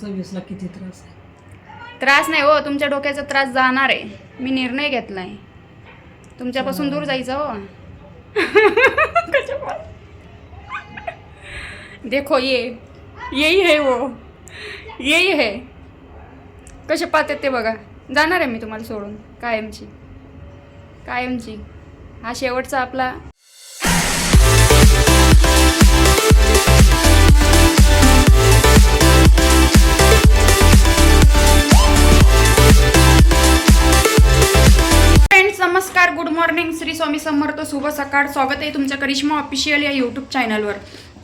सव्वीसला किती त्रास आहे. त्रास नाही हो तुमच्या डोक्याचा त्रास जाणार आहे. मी निर्णय घेतलाय. तुमच्यापासून दूर जायचं हो. देखो ये यही है वो यही है. कसे पाहते ते बघा. जाणार आहे मी तुम्हाला सोडून कायमची. कायमची. हा शेवटचा आपला फ्रेंड्स नमस्कार गुड मॉर्निंग श्री स्वामी समर्थ शुभ सकाळ. स्वागत आहे तुमच्या करिश्मा ऑफिशियल या यूट्यूब चॅनलवर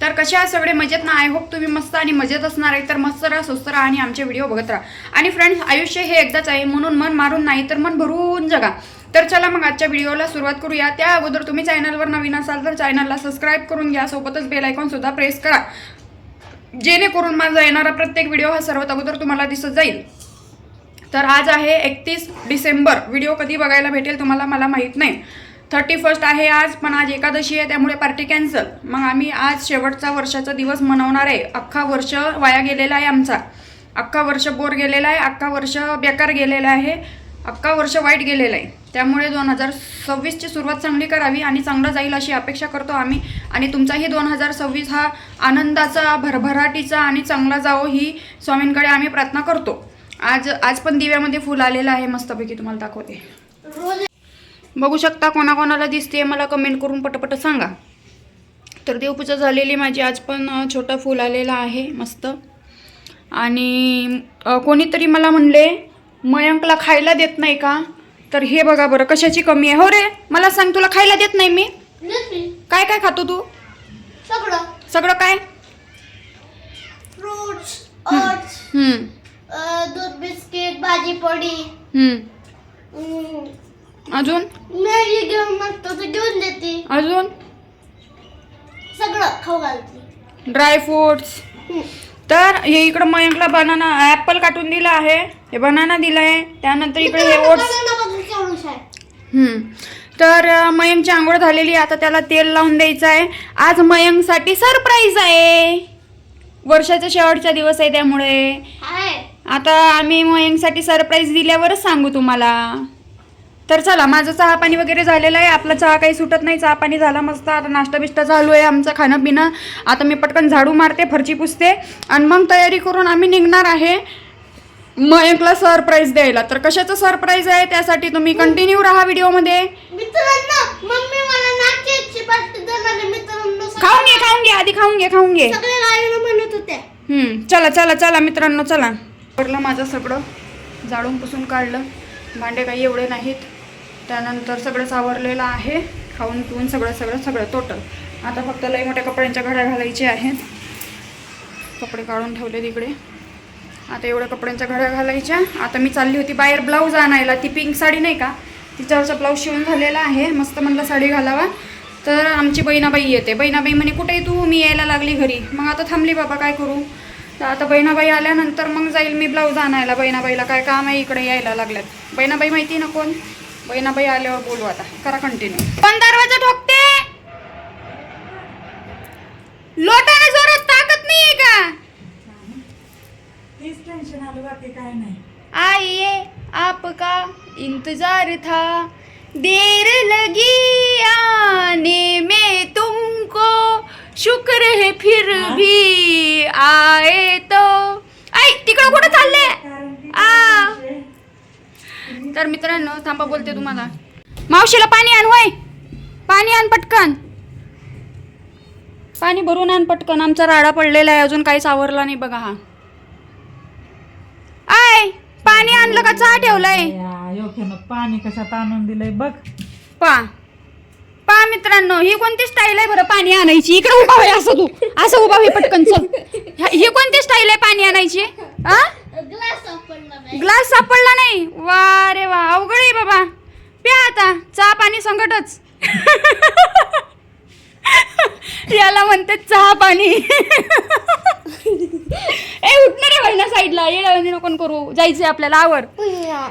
तर कशा आहात सगळे? मजेत ना? आय होप तुम्ही मस्त आणि मजेत असणार आहे. तर मस्त राहा स्वस्त राहा आणि आमचे व्हिडिओ बघत राहा. आणि फ्रेंड्स आयुष्य हे एकदाच आहे. म्हणून मन मारून नाही तर मन भरून जगा. तर चला मग आजच्या व्हिडिओला सुरुवात करूया. त्या अगोदर तुम्ही चॅनलवर नवीन असाल तर चॅनलला सबस्क्राईब करून घ्या. सोबतच बेल आयकॉन सुद्धा प्रेस करा. जेणेकरून माझा येणारा प्रत्येक व्हिडिओ हा सर्वात अगोदर तुम्हाला दिसत जाईल. तर आज आहे एकतीस डिसेंबर. व्हिडिओ कधी बघायला भेटेल तुम्हाला मला माहीत नाही. थर्टी फर्स्ट आहे आज पण आज एकादशी आहे त्यामुळे पार्टी कॅन्सल मग आम्ही आज शेवटचा वर्षाचा दिवस मनवणार आहे. अख्खा वर्ष वाया गेलेला आहे आमचा. अख्खा वर्ष बोर गेलेला आहे अख्खा वर्ष बेकार गेलेला आहे अख्खा वर्ष वाईट गेलेलं आहे. त्यामुळे दोन हजार सव्वीसची सुरुवात चांगली करावी आणि चांगलं जाईल अशी अपेक्षा करतो आम्ही. आणि तुमचाही दोन हजार सव्वीस हा आनंदाचा भरभराटीचा आणि चांगला जावो ही स्वामींकडे आम्ही प्रार्थना करतो. आज आज पण दिव्यामध्ये फुल आलेलं आहे मस्तपैकी तुम्हाला दाखवते. बघू शकता कोणाकोणाला दिसते मला कमेंट करून पटपट सांगा. तर देवपूजा झालेली माझी आज पण छोटं फूल आलेलं आहे मस्त. आणि कोणीतरी मला म्हणले मयंकला खायला देत नाही का? तर हे बघा बरं कशाची कमी आहे? हो रे मला सांग तुला खायला देत नाही मी? काय काय खातो तू? सगळं. सगळं काय? फ्रुट्स ओट्स हम्म, दूध बिस्किट भाजी पोळी. हम्म. अजून? मॅगी घेऊन तर घेऊन देते. अजून? सगळं खाऊ घालते. ड्रायफ्रुट्स हम्म. तर हे इकडं मयंकला बनाना ॲपल काटून दिला आहे. हे बनाना दिला आहे त्यानंतर इकडे हे ओट्स आहे. हम्म. तर अ, मयंकची आंघोळ झालेली आहे. आता त्याला तेल लावून द्यायचं आहे. आज मयंकसाठी सरप्राईज आहे. वर्षाचा शेवटचा दिवस आहे त्यामुळे. आहे आता आम्ही मयंकसाठी सरप्राईज दिल्यावरच सांगू तुम्हाला. तर चला माझं चहा पाणी वगैरे झालेलं आहे. आपला चहा काही सुटत नाही. चहा पाणी झाला मस्त. आता नाश्ता बिष्टा चालू आहे आमचं खाणं पिणं आता मी पटकन झाडू मारते फरची पुसते. आणि मग तयारी करून आम्ही निघणार आहे मयंकला सरप्राईज द्यायला. तर कशाचं सरप्राईज आहे? त्यासाठी तुम्ही कंटिन्यू राहा व्हिडिओमध्ये. खाऊन घे खाऊन घे. आधी खाऊन घे खाऊन घे. चला चला चला मित्रांनो चला. पडलं माझं सगळं. जाळून पुसून काढलं. भांडे काही एवढे नाहीत. त्यानंतर सगळं सावरलेलं आहे. खाऊन पिऊन सगळं सगळं सगळं टोटल आता फक्त लई मोठ्या कपड्यांच्या घड्या घालायच्या आहेत. कपडे काढून ठेवले तिकडे आता एवढ्या कपड्यांच्या घड्या घालायच्या. आता मी चालली होती बाहेर ब्लाऊज आणायला. ती पिंक साडी नाही का? तिच्यावरचा ब्लाऊज शिवून झालेला आहे. मस्त म्हणलं साडी घालावा. तर आमची बहिणाबाई येते. बहिणाबाई म्हणे कुठे तू? मी यायला लागली घरी. मग आता थांबली बाबा काय करू? तर आता बहिणाबाई आल्यानंतर मग जाईल मी ब्लाऊज आणायला. बहिणाबाईला काय काम आहे इकडे यायला लागल्यात. बहिणाबाई माहिती ना कोण? बहिणाबाई आल्यावर बोलू आता. करा कंटिन्यू पण दरवाजा ठोकते. लोटाने जोरात ताकद नाहीये का? तीच टेन्शन आलं बाकी काय नाही. आइए आपका इंतजार था. देर लगी आने में तुमको. शुक्र है फिर भी आए तो। ऐ तिकडं कुठं चालले? आ. तर मित्रांनो थांबा बोलते तुम्हाला. मावशीला पाणी आण होय. पाणी आण पटकन. पाणी भरून आण पटकन. आमचा राडा पडलेला आहे अजून काहीच आवरला नाही बघा हा. आय पाणी आणलं का? चहा ठेवलाय. पाणी कशात आणून दिलंय बघ. पा. पा मित्रांनो ही कोणती स्टाईल आहे बरं पाणी आणायची? इकडे उभा आहे असं तू. असं उभा आहे पटकन चल. ह्या- ही कोणती स्टाईल आहे पाणी आणायची? आ? ग्लास सापडला नाही. ग्लास सापडला नाही? वा रे वा अवघड आहे बाबा. प्या आता चहा पाणी संकटच. याला म्हणते चहा पाणी. ए उठणार रे व्हायला साईडला येड्यावंदी नको करू. जायचंय आपल्याला. आवर.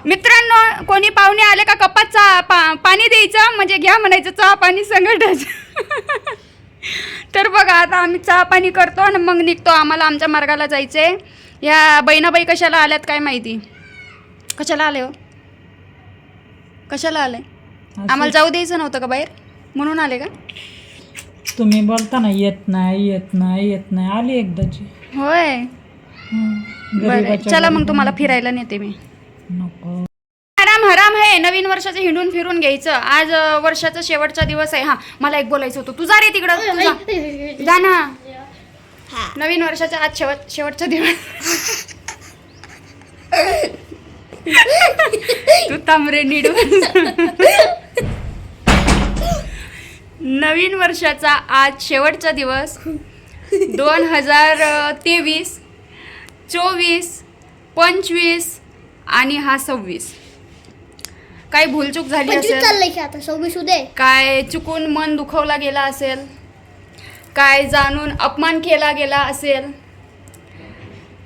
मित्रांनो कोणी पाहुणे आले का कपात चहा पा पाणी द्यायचं म्हणजे घ्या म्हणायचं चहा पाणी संकटच तर बघा आता आम्ही चहा पाणी करतो आणि मग निघतो आम्हाला आमच्या मार्गाला जायचंय. या बहिणाबाई कशाला आल्यात काय माहिती? कशाला आले हो? कशाला आले? आम्हाला जाऊ द्यायचं नव्हतं का बाहेर? म्हणून आले का? तुम्ही बोलता ना येत नाही येत नाही येत नाही. आली एकदाची. होय. बरं चला मग तुम्हाला फिरायला नेते मी. नको. आराम हराम आहे नवीन वर्षाचं हिंडून फिरून घ्यायचं. आज अं, वर्षाचा शेवटचा दिवस आहे. हा मला एक बोलायचं होतं. तू जा रे तिकडं. तू जा. जा ना. हा. नवीन वर्षाचा आज शेवट शेवटचा दिवस. तू तांबरे नीड नवीन वर्षाचा आज शेवटचा दिवस. दोन हजार तेवीस चोवीस पंचवीस आणि हा सव्वीस. काही भूलचूक झाली पंचवीस असेल? आता? सव्वीस उदे काय चुकून मन दुखवला गेला असेल? काय जाणून अपमान केला गेला असेल?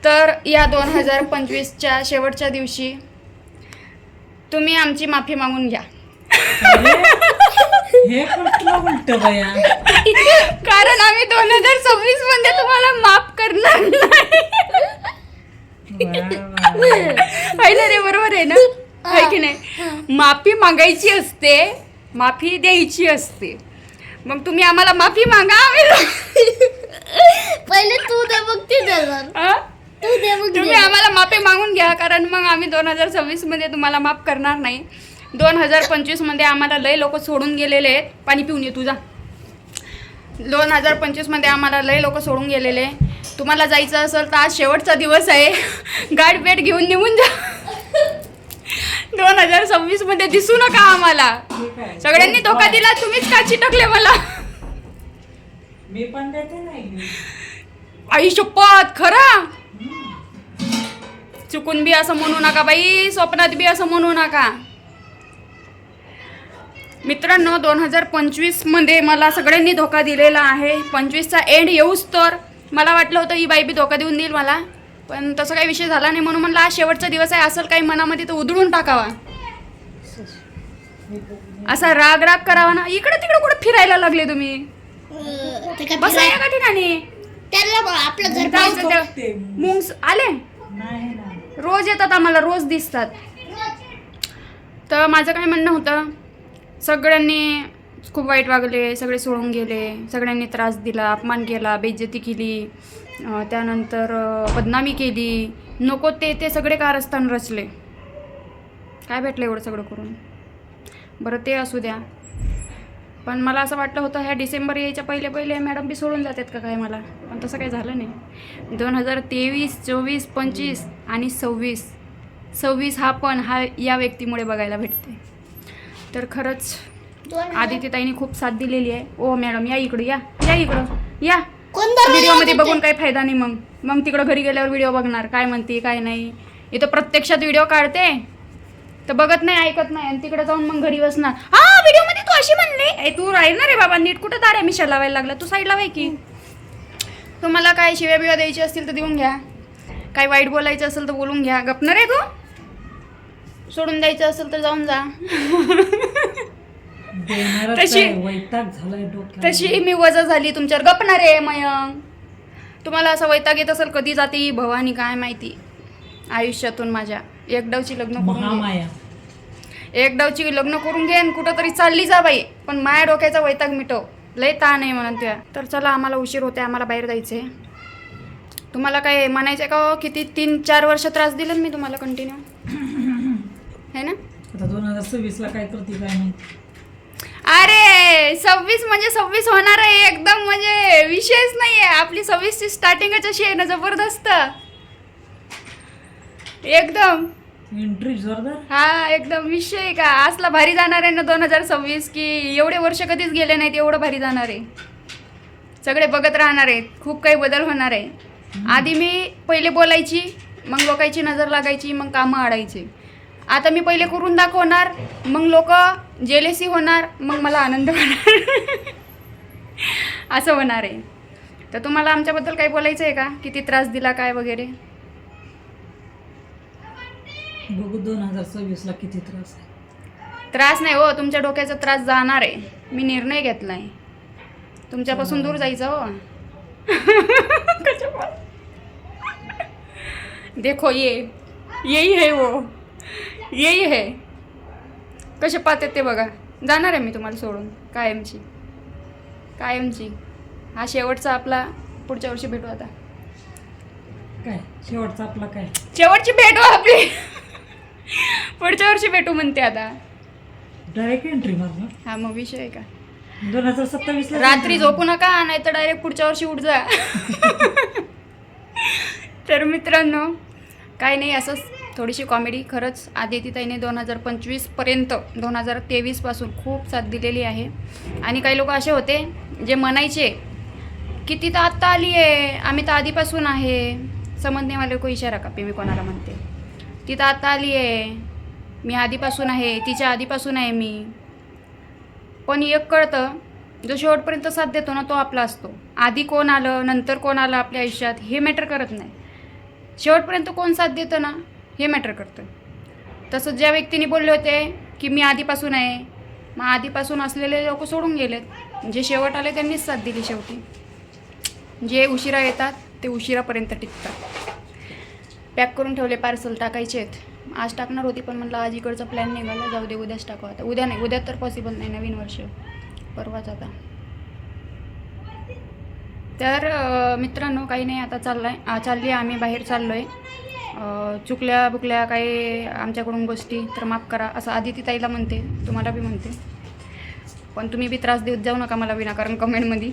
तर या दोन हजार पंचवीसच्या शेवटच्या दिवशी तुम्ही आमची माफी मागून घ्या. हे कारण आम्ही दोन हजार सव्वीसमध्ये तुम्हाला माफ करणार नाही. आहे ना रे बरोबर आहे ना? आहे की नाही? माफी मागायची असते माफी द्यायची असते. मग तुम्ही आम्हाला माफी मागा. पहिले तू दे मग ती तुम्ही आम्हाला माफी मागून घ्या कारण मग आम्ही दोन हजार सव्वीसमध्ये तुम्हाला माफ करणार नाही. दोन हजार पंचवीसमध्ये आम्हाला लय लोक सोडून गेलेले आहेत. पाणी पिऊन ये तुझा दोन हजार पंचवीसमध्ये आम्हाला लय लोक सोडून गेलेले. तुम्हाला जायचं असेल तर आज शेवटचा दिवस आहे. गाठ बेट घेऊन निघून जा. दोन हजार सव्वीसमध्ये दिसू नका आम्हाला. सगळ्यांनी धोका दिला तुम्हीच का चिटकले मला? मी पण देते नाही. आई शपथ खरा? चुकून बी असं म्हणू नका बाई स्वप्नात बी असं म्हणू नका. मित्रांनो दोन हजार पंचवीसमध्ये मला सगळ्यांनी धोका दिलेला आहे. पंचवीसचा एंड येऊच तर. मला वाटलं होतं ही बाई बी धोका देऊन देईल मला पण तसं काही विषय झाला नाही. म्हणून म्हणलं आज शेवटचा दिवस आहे असेल काही मनामध्ये तर उधळून टाकावा. असा राग राग करावा ना. इकडे तिकडे कुठे फिरायला लागले तुम्ही? बसा एका ठिकाणी? त्यांना बघ, आपलं घर जायचं पाहून- ते मुंग्स आले? नाही ना. रोज येतात आम्हाला रोज दिसतात. तर माझं काय म्हणणं होतं सगळ्यांनी खूप वाईट वागले सगळे सोडून गेले सगळ्यांनी त्रास दिला अपमान केला बेइज्जती केली. त्यानंतर बदनामी केली. नको ते ते सगळे कारस्थान रचले. काय भेटलं एवढं सगळं करून? बरं ते असू द्या. पण मला असं वाटलं होतं ह्या डिसेंबर यायच्या पहिले पहिले मॅडम बी सोडून जातात का काय मला? पण तसं काही झालं नाही. दोन हजार तेवीस चोवीस पंचवीस आणि सव्वीस. सव्वीस हा पण हा या व्यक्तीमुळे बघायला भेटते. तर खरंच दोन हजार- आदित्यताईने खूप साथ दिलेली आहे. ओ मॅडम या इकडं या. या इकडं. या. व्हिडिओमध्ये? बघून काही फायदा नाही मग. मग तिकडं घरी गेल्यावर व्हिडिओ बघणार. काय म्हणते काय नाही. इथं प्रत्यक्षात व्हिडिओ काढते. तर बघत नाही ऐकत नाही. आणि तिकडे जाऊन मग घरी बसणार. हा व्हिडिओमध्ये तू अशी म्हणली तू राहील रे बाबा नीट कुठं दाऱ्या मिशा लावायला लागला. तू साईडला वाय की? तुम्हाला काय शिव्या बिव्या द्यायची असतील तर देऊन घ्या. काय वाईट बोलायचं असेल तर बोलून घ्या. गपणार आहे तू सोडून द्यायचं असेल तर जाऊन जा. देणारच तशी- आहे, वैताग झालाय डोक्याला तशी मी वजा झाली तुमच्यावर गपणार आहे मयंक. तुम्हाला असं वैताग येत असेल कधी जाते? ही भवानी काय माहिती? आयुष्यातून माझ्या. एकडावची लग्न करून घे. महामाया. एक डावची लग्न करून घे आणि कुठं तरी चालली जा बाई. पण माया डोक्याचा वैताग मिटव. लय ताण आहे म्हणून त्या. तर चला आम्हाला उशीर होते आम्हाला बाहेर जायचं आहे तुम्हाला काय म्हणायचं आहे का हो? किती तीन चार वर्ष त्रास दिले ना मी तुम्हाला कंटिन्यू है ना? आता दोन हजार सव्वीस ला काय करते काय नाही अरे सव्वीस म्हणजे सव्वीस होणार आहे एकदम म्हणजे विषयच नाही आहे आपली सव्वीसची स्टार्टिंगच अशी आहे ना जबरदस्त. एकदम. एंट्री जोरदार? हा एकदम विषय आहे का? असला भारी जाणार आहे ना दोन हजार सव्वीस की एवढे वर्ष कधीच गेले नाहीत एवढं भारी जाणार आहे. सगळे बघत राहणार आहेत खूप काही बदल होणार आहे. आधी मी पहिले बोलायची मग लोकांची नजर लागायची मग कामं आडायची. आता मी पहिले करून दाखवणार मग लोक जेलेसी होणार मग मला आनंद होणार. असं होणार आहे. तर तुम्हाला आमच्याबद्दल काही बोलायचं आहे का? किती त्रास दिला काय वगैरे? बघू दोन हजार सव्वीस ला किती त्रास आहे. त्रास नाही हो तुमच्या डोक्याचा त्रास जाणार आहे. मी निर्णय घेतलाय. तुमच्यापासून दूर जायचं हो. देखो ये. यही है वो. यही है. कसे पाहते ते बघा. जाणार आहे मी तुम्हाला सोडून कायमची. कायमची. हा शेवटचा आपला पुढच्या वर्षी भेटू आता. काय? शेवटचा आपला काय? शेवटची भेटू आपली. पुढच्या वर्षी भेटू म्हणते आता. डायरेक्ट एंट्री मारणार हा मग विषय आहे का? दोन हजार सत्तावीस रात्री झोपू नका नाही तर डायरेक्ट पुढच्या वर्षी उठ जा. तर मित्रांनो काय नाही असंच थोडीशी कॉमेडी खरंच आदितीताईने दोन हजार पंचवीसपर्यंत दोन हजार तेवीसपासून खूप साथ दिलेली आहे. आणि काही लोक असे होते जे म्हणायचे की ती तर आत्ता आली आहे आम्ही तर आधीपासून आहे. समजणेवाले को इशारा का मी कोणाला म्हणते. ती तर आत्ता आली आहे मी आधीपासून आहे तिच्या आधीपासून आहे मी. पण एक कळतं जो शेवटपर्यंत साथ देतो ना तो आपला असतो. आधी कोण आलं नंतर कोण आलं आपल्या आयुष्यात हे मॅटर करत नाही. शेवटपर्यंत कोण साथ देतं ना? हे मॅटर करतं. तसंच ज्या व्यक्तीने बोलले होते की मी आधीपासून आहे मग आधीपासून असलेले लोक सोडून गेलेत. जे शेवट आले त्यांनीच साथ दिली शेवटी. जे उशिरा येतात ते उशिरापर्यंत टिकतात. पॅक करून ठेवले पार्सल टाकायचे आहेत. आज टाकणार होती पण म्हटलं आज इकडचा प्लॅन निघाला जाऊ दे उद्याच टाकू आता. उद्या नाही उद्या तर पॉसिबल नाही नवीन वर्ष. परवाच आता. तर मित्रांनो काही नाही आता चाललं आहे चालली आहे आम्ही बाहेर चाललो आहे चुकल्या बुकल्या काही आमच्याकडून गोष्टी तर माफ करा असं आदिती ताईला म्हणते तुम्हाला बी म्हणते. पण तुम्ही बी त्रास देत जाऊ नका मला विनाकारण कमेंटमध्ये.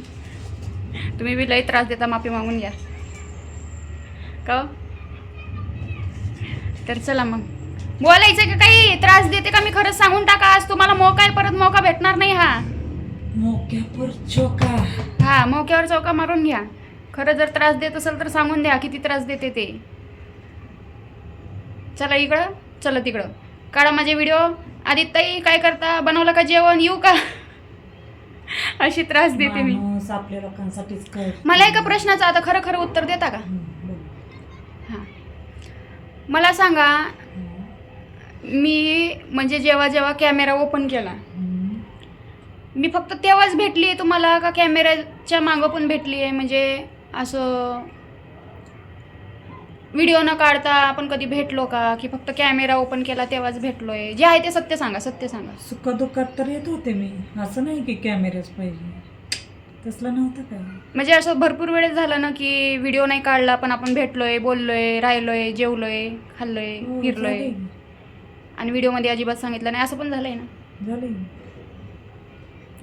तुम्ही बी लई त्रास देता माफी मागून घ्या. का हो? तर चला मग. बोलायचं का काही? त्रास देते का मी? खरंच सांगून टाका आज. तुम्हाला मोका आहे परत मौका भेटणार नाही हा. मोक्यापूर चोका. हा मौक्यावर चौका मारून घ्या. खरं जर त्रास देत असेल तर सांगून द्या किती त्रास देते ते. चला इकडं चला तिकडं. काढा माझे व्हिडिओ आदित्य काय करता? बनवलं का जेवण? येऊ का? अशी त्रास देते मी. आपल्या लोकांसाठीच मला एका प्रश्नाचं आता खरं खरं उत्तर देता का. हां मला सांगा मी म्हणजे जेव्हा जेव्हा कॅमेरा ओपन केला. मी फक्त तेव्हाच भेटली आहे तुम्हाला का कॅमेऱ्याच्या मागं पण भेटली आहे म्हणजे असं व्हिडिओ न काढता आपण कधी भेटलो का? की फक्त कॅमेरा ओपन केला तेव्हाच भेटलो आहे जे आहे ते सत्य सांगा सत्य सांगा. सुख दुःखात तर येत होते मी. असं नाही की कॅमेरेच पाहिजे. तसलं नव्हतं काय म्हणजे असं भरपूर वेळेस झालं ना की व्हिडिओ नाही काढला पण आपण भेटलोय बोललोय राहिलोय जेवलोय खाल्लोय हो, फिरलोय. झालंय. आणि व्हिडिओमध्ये अजिबात सांगितलं नाही. असं पण झालंय ना? झालंय.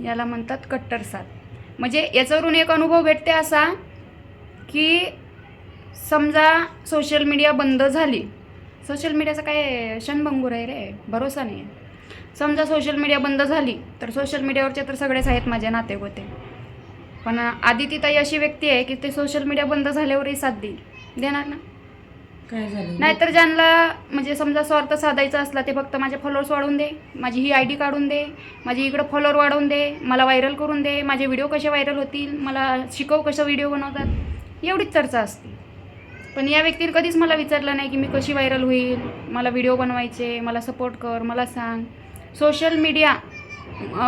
याला म्हणतात कट्टर साथ. म्हणजे याच्यावरून एक अनुभव भेटते असा की समजा सोशल मीडिया बंद झाली. सोशल मीडियाचा काय क्षणभंगूर आहे रे? भरोसा नाही आहे समजा सोशल मीडिया बंद झाली तर सोशल मीडियावरचे तर सगळेच आहेत माझे नाते होते पण आदितीताई अशी व्यक्ती आहे की ते सोशल मीडिया बंद झाल्यावरही साथ देईल. देणार ना? काय झालं? नाहीतर ज्यांना म्हणजे समजा स्वार्थ साधायचा असला ते फक्त माझे फॉलोअर्स वाढवून दे माझी ही आय डी काढून दे माझी इकडं फॉलोअर वाढवून दे मला व्हायरल करून दे माझे व्हिडिओ कसे व्हायरल होतील मला शिकव कसं व्हिडिओ बनवतात एवढीच चर्चा असते. पण या व्यक्तीने कधीच मला विचारलं नाही की मी कशी व्हायरल होईल मला व्हिडिओ बनवायचे मला सपोर्ट कर मला सांग. सोशल मीडिया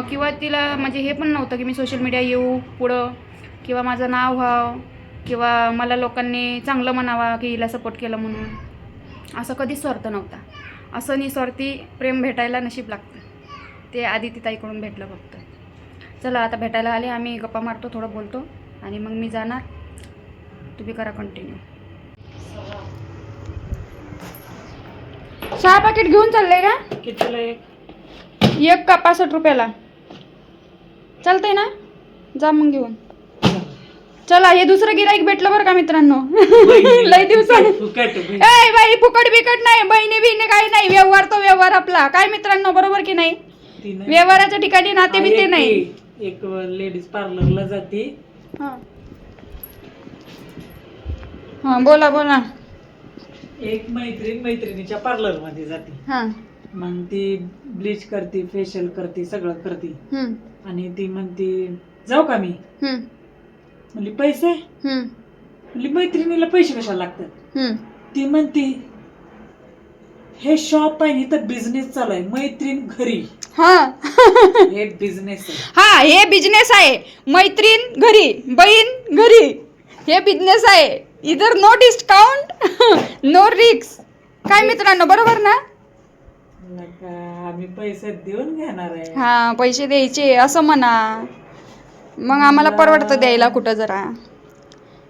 किंवा तिला म्हणजे हे पण नव्हतं की मी सोशल मीडिया येऊ पुढं किंवा माझं नाव व्हावं किंवा मला लोकांनी चांगलं म्हणावा की हिला सपोर्ट केलं म्हणून. असं कधीच स्वार्थ नव्हता. असं निस्वार्थी प्रेम भेटायला नशीब लागतं. ते आदिती ताईकडून भेटलं फक्त. चला आता भेटायला आले आम्ही गप्पा मारतो थोडं बोलतो आणि मग मी जाणार. तुम्ही करा कंटिन्यू सहा पाकिट घेऊन चाललंय का? कितीला एक? एक का पासष्ट रुपयाला? चालतंय ना? जा मग घेऊन. चला हे दुसरं गिराईक भेटलं बरं का मित्रांनो? लय दिवसाने. फुकट ए बाई फुकट बिकट नाही. बहिणी बिहिणी काही नाही. व्यवहार तो व्यवहार आपला. काय मित्रांनो बरोबर की नाही? व्यवहाराच्या ठिकाणी नाते बिते नाही. एक लेडीज पार्लरला जाते. हा. हा, बोला बोला. एक मैत्रीण मैत्रिणीच्या पार्लरमध्ये जाते. हा. मग ती ब्लीच करते फेशियल करते सगळं करते. हम्म, आणि ती म्हणते जाऊ का मी? हम्म, म्हणली पैसे? हम्म, म्हणली मैत्रिणीला पैसे कशाला लागतात? हम्म. ती म्हणते हे शॉप आहे इथं बिझनेस चालू आहे. मैत्रीण घरी. हा. हे बिझनेस आहे. हा हे बिझनेस आहे. मैत्रीण घरी बहीण घरी. हे बिझनेस आहे. इधर नो डिस्काउंट नो रिक्स काय मित्रांनो बरोबर ना? आम्ही पैसे देऊन घेणार आहे. हा पैसे द्यायचे असं म्हणा. मग आम्हाला परवडतं द्यायला कुठं जरा.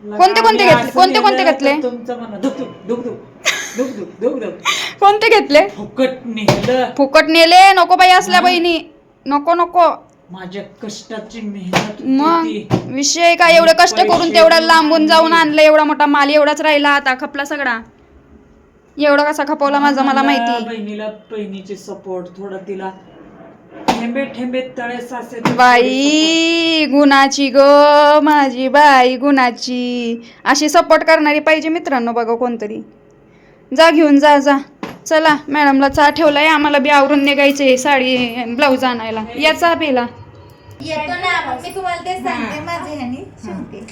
कोणते कोणते घेतले? कोणते कोणते घेतले? कोणते घेतले? फुकट फुकट नेले नको बाई असल्या बहिणी. नको नको. माझ्या कष्टाची मेहनत मग. विषय काय एवढे कष्ट करून पैसे तेवढा लांबून जाऊन आणले. आणलं एवढा मोठा माल एवढाच राहिला आता खपला सगळा. एवढा कसा खपवला माझा मला माहिती. बहिणीला बहिणीची सपोर्ट थोडं तिला ठेंबे ठेंबे तळे साचे बाई गुणाची ग माझी बाई गुणाची. अशी सपोर्ट करणारी पाहिजे मित्रांनो बघा कोणतरी. जा घेऊन जा जा. चला मॅडमला चहा ठेवलाय आम्हाला बी आवरून निघायचे साडी ब्लाऊज आणायला. या चहा पिला येतो ना मी तुम्हाला ते सांगते. माझे ह्यानी शिवते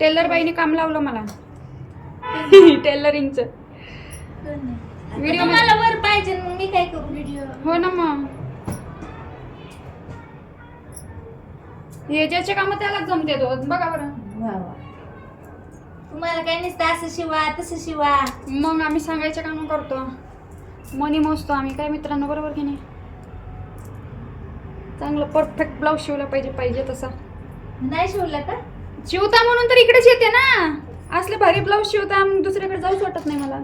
टेलर बाईने काम लावलं मला. टेलरिंगचं. व्हिडिओ तुम्हाला वर पाहिजे मग मी काय करू व्हिडिओ हो ना मग. हे ज्याचे काम त्यालाच जमते तो. बघा बरं. तुम्हाला काय नसतं असं शिवा तसं शिवा. मग आम्ही सांगायचे काम करतो. मनी मोजतो आम्ही. काय मित्रांनो बरोबर की नाही? चांगलं परफेक्ट ब्लाऊज शिवला पाहिजे पाहिजे तसा. नाही शिवलं का? शिवता म्हणून तर इकडेच येते ना. असले भारी ब्लाऊज शिवता मग दुसरीकडे जाऊच वाटत नाही मला.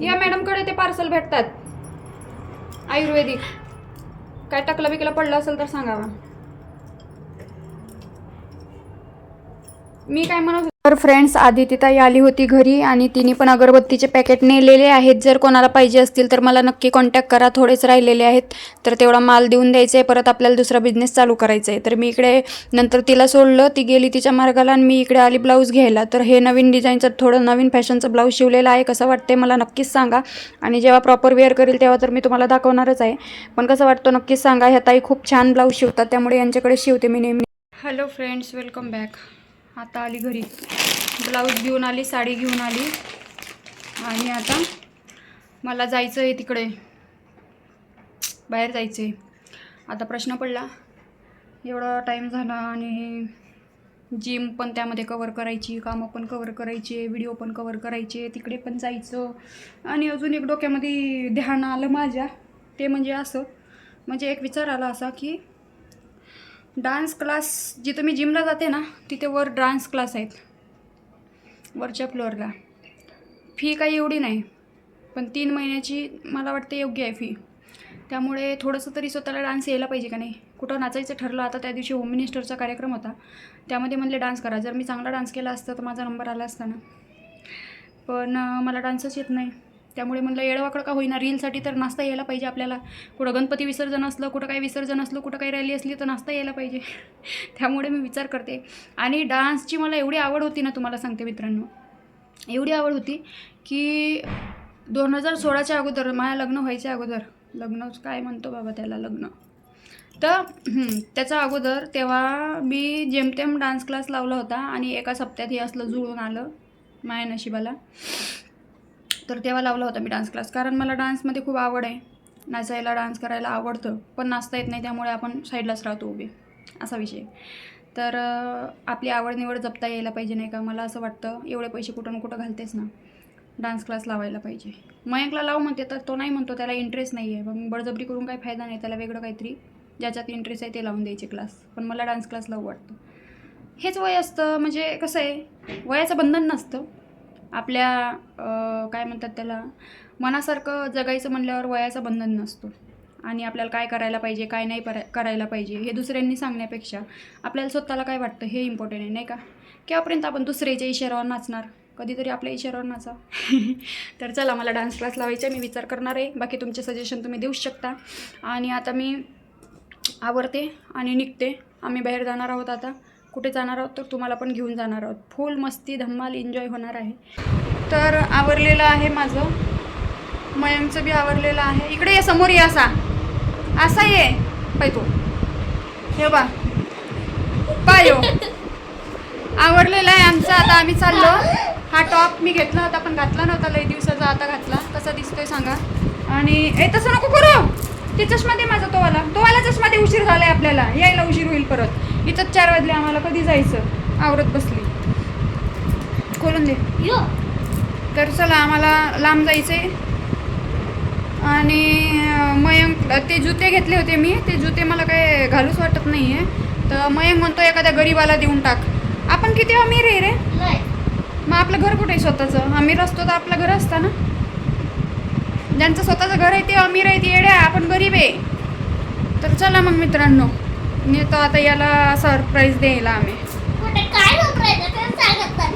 या मॅडमकडे ते पार्सल भेटतात. आयुर्वेदिक. काय टकलं बिकलं पडलं असेल तर सांगावा. मी काय म्हणत तर फ्रेंड्स आधी आली होती घरी आणि तिने पण अगरबत्तीचे पॅकेट नेलेले आहेत. जर कोणाला पाहिजे असतील तर मला नक्की कॉन्टॅक्ट करा. थोडेच राहिलेले आहेत. तर तेवढा माल देऊन द्यायचा आहे परत आपल्याला दुसरा बिझनेस चालू करायचा आहे तर मी इकडे नंतर तिला सोडलं. ती गेली तिच्या मार्गाला आणि मी इकडे आली ब्लाऊज घ्यायला. तर हे नवीन डिझाईनचं थोडं नवीन फॅशनचं ब्लाऊज शिवलेलं आहे. कसं वाटते मला नक्कीच सांगा. आणि जेव्हा प्रॉपर वेअर करेल तेव्हा तर मी तुम्हाला दाखवणारच आहे. पण कसं वाटतं नक्कीच सांगा. ह्या ताई खूप छान ब्लाऊज शिवतात. त्यामुळे यांच्याकडे शिवते मी नेहमी. हॅलो फ्रेंड्स वेलकम बॅक आता आली घरी. ब्लाऊज घेऊन आली साडी घेऊन आली. आणि आता मला जायचं आहे तिकडे. बाहेर जायचं आहे आता प्रश्न पडला. एवढा टाईम झाला आणि जिम पण त्यामध्ये कवर करायची कामं पण कवर करायचे व्हिडिओ पण कवर करायचे तिकडे पण जायचं. आणि अजून एक डोक्यामध्ये ध्यान आलं माझ्या. ते म्हणजे असं. म्हणजे एक विचार आला असा की डान्स क्लास जिथं मी जिमला जाते ना तिथे वर डान्स क्लास आहेत. वरच्या फ्लोअरला. फी काही एवढी नाही पण तीन महिन्याची मला वाटते योग्य आहे फी. त्यामुळे थोडंसं तरी स्वतःला डान्स यायला पाहिजे का नाही? कुठं नाचायचं ठरलं आता त्या दिवशी होम मिनिस्टरचा कार्यक्रम होता. त्यामध्ये म्हणले डान्स करा. जर मी चांगला डान्स केला असता तर माझा नंबर आला असता ना. पण मला डान्सच येत नाही. त्यामुळे म्हणलं येडवाकड का होईना? रीलसाठी तर नाचता यायला पाहिजे आपल्याला. कुठं गणपती विसर्जन असलं कुठं काही विसर्जन असलं कुठं काही रॅली असली तर नाचता यायला पाहिजे. त्यामुळे मी विचार करते. आणि डान्सची मला एवढी आवड होती ना तुम्हाला सांगते मित्रांनो. एवढी आवड होती की दोन हजार सोळाच्या अगोदर माझ्या लग्न व्हायच्या अगोदर लग्न काय म्हणतो बाबा त्याला लग्न? तर त्याच्या अगोदर तेव्हा मी जेमतेम डान्स क्लास लावला होता आणि एका सप्त्यात हे असलं जुळून आलं माया नशिबाला. तर तेव्हा लावला होता मी डान्स क्लास कारण मला डान्समध्ये खूप आवड आहे. नाचायला डान्स करायला आवडतं. पण नाचता येत नाही त्यामुळे आपण साईडलाच राहतो उभे. असा विषय. तर आपली आवड निवड जपता यायला पाहिजे नाही का? मला असं वाटतं एवढे पैसे कुठं ना कुठं घालतेच ना. डान्स क्लास लावायला पाहिजे. मयंकला लाव म्हणते तर तो नाही म्हणतो त्याला इंटरेस्ट नाही आहे मग बळजबरी करून काही फायदा नाही त्याला वेगळं काहीतरी ज्याच्यात इंटरेस्ट आहे ते लावून द्यायचे क्लास पण मला डान्स क्लास लावू वाटतं. हेच वय असतं म्हणजे कसं आहे वयाचं बंधन नसतं. आपल्या काय म्हणतात त्याला मनासारखं जगायचं म्हणल्यावर वयाचं बंधन नसतो. आणि आपल्याला काय करायला पाहिजे काय नाही करायला पाहिजे हे दुसऱ्यांनी सांगण्यापेक्षा आपल्याला स्वतःला काय वाटतं हे इम्पॉर्टंट आहे नाही का? केव्हापर्यंत आपण दुसऱ्याच्या इशाऱ्यावर नाचणार? कधीतरी आपल्या इशाऱ्यावर नाचा. तर चला मला डान्स क्लास लावायचा मी विचार करणार आहे. बाकी तुमचे सजेशन तुम्ही देऊ शकता. आणि आता मी आवरते आणि निघते. आम्ही बाहेर जाणार आहोत आता. कुठे जाणार आहोत तर तुम्हाला पण घेऊन जाणार आहोत. फुल मस्ती धम्माल एन्जॉय होणार आहे. तर आवरलेलं आहे माझं. मयंकचं बी आवरलेलं आहे. इकडे ये समोर ये असा. असा ये. पाय तो. हे बा पायो आवडलेला आहे आमचं. आता आम्ही चाललो. हा टॉप मी घेतला होता पण घातला नव्हता. लई दिवसाचा आता घातला. कसा दिसतोय सांगा. आणि ए तसं नको करू. ते चष्मा दे माझा तोवाला तोवाला चष्मा दे उशीर झालाय आपल्याला. यायला उशीर होईल परत. इथंच चार वाजले आम्हाला कधी जायचं? आवरत बसली. खोलून दे. तर चला आम्हाला लांब जायचंय. आणि मयंक ते जुते घेतले होते मी. ते जुते मला काय घालूच वाटत नाही आहे तर मयंक म्हणतो एखाद्या गरीबाला देऊन टाक. आपण किती अमीर आहे रे? मग आपलं घर कुठे आहे स्वतःचं? अमीर असतो तर आपलं घर असतं ना? ज्यांचं स्वतःचं घर आहे ते अमीर आहे ते येड्या आपण गरीब आहे. तर चला मग मित्रांनो नेतो आता याला सरप्राईज द्यायला आम्ही.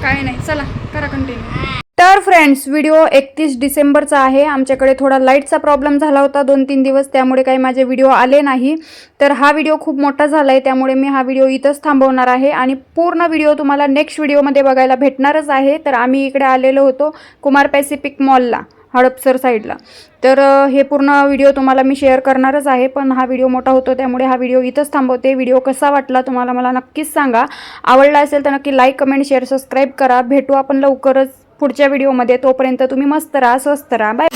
काय नाही चला करा कंटिन्यू तर फ्रेंड्स व्हिडिओ एकतीस डिसेंबरचा आहे. आमच्याकडे थोडा लाईटचा प्रॉब्लेम झाला होता दोन तीन दिवस त्यामुळे काही माझे व्हिडिओ आले नाही. तर हा व्हिडिओ खूप मोठा झाला आहे त्यामुळे मी हा व्हिडिओ इथंच थांबवणार आहे. आणि पूर्ण व्हिडिओ तुम्हाला नेक्स्ट व्हिडिओमध्ये बघायला भेटणारच आहे. तर आम्ही इकडे आलेलो होतो कुमार पॅसिफिक मॉलला हडपसर साईडला. तर हे पूर्ण व्हिडिओ तुम्हाला मी शेअर करणारच आहे पण हा व्हिडिओ मोठा होतो त्यामुळे हा व्हिडिओ इथंच थांबवते. व्हिडिओ कसा वाटला तुम्हाला मला नक्कीच सांगा. आवडला असेल तर नक्की लाईक कमेंट शेअर सबस्क्राईब करा. भेटू आपण लवकरच पुढच्या व्हिडिओमध्ये. तोपर्यंत तुम्ही मस्त राहा स्वस्त राहा. बाय.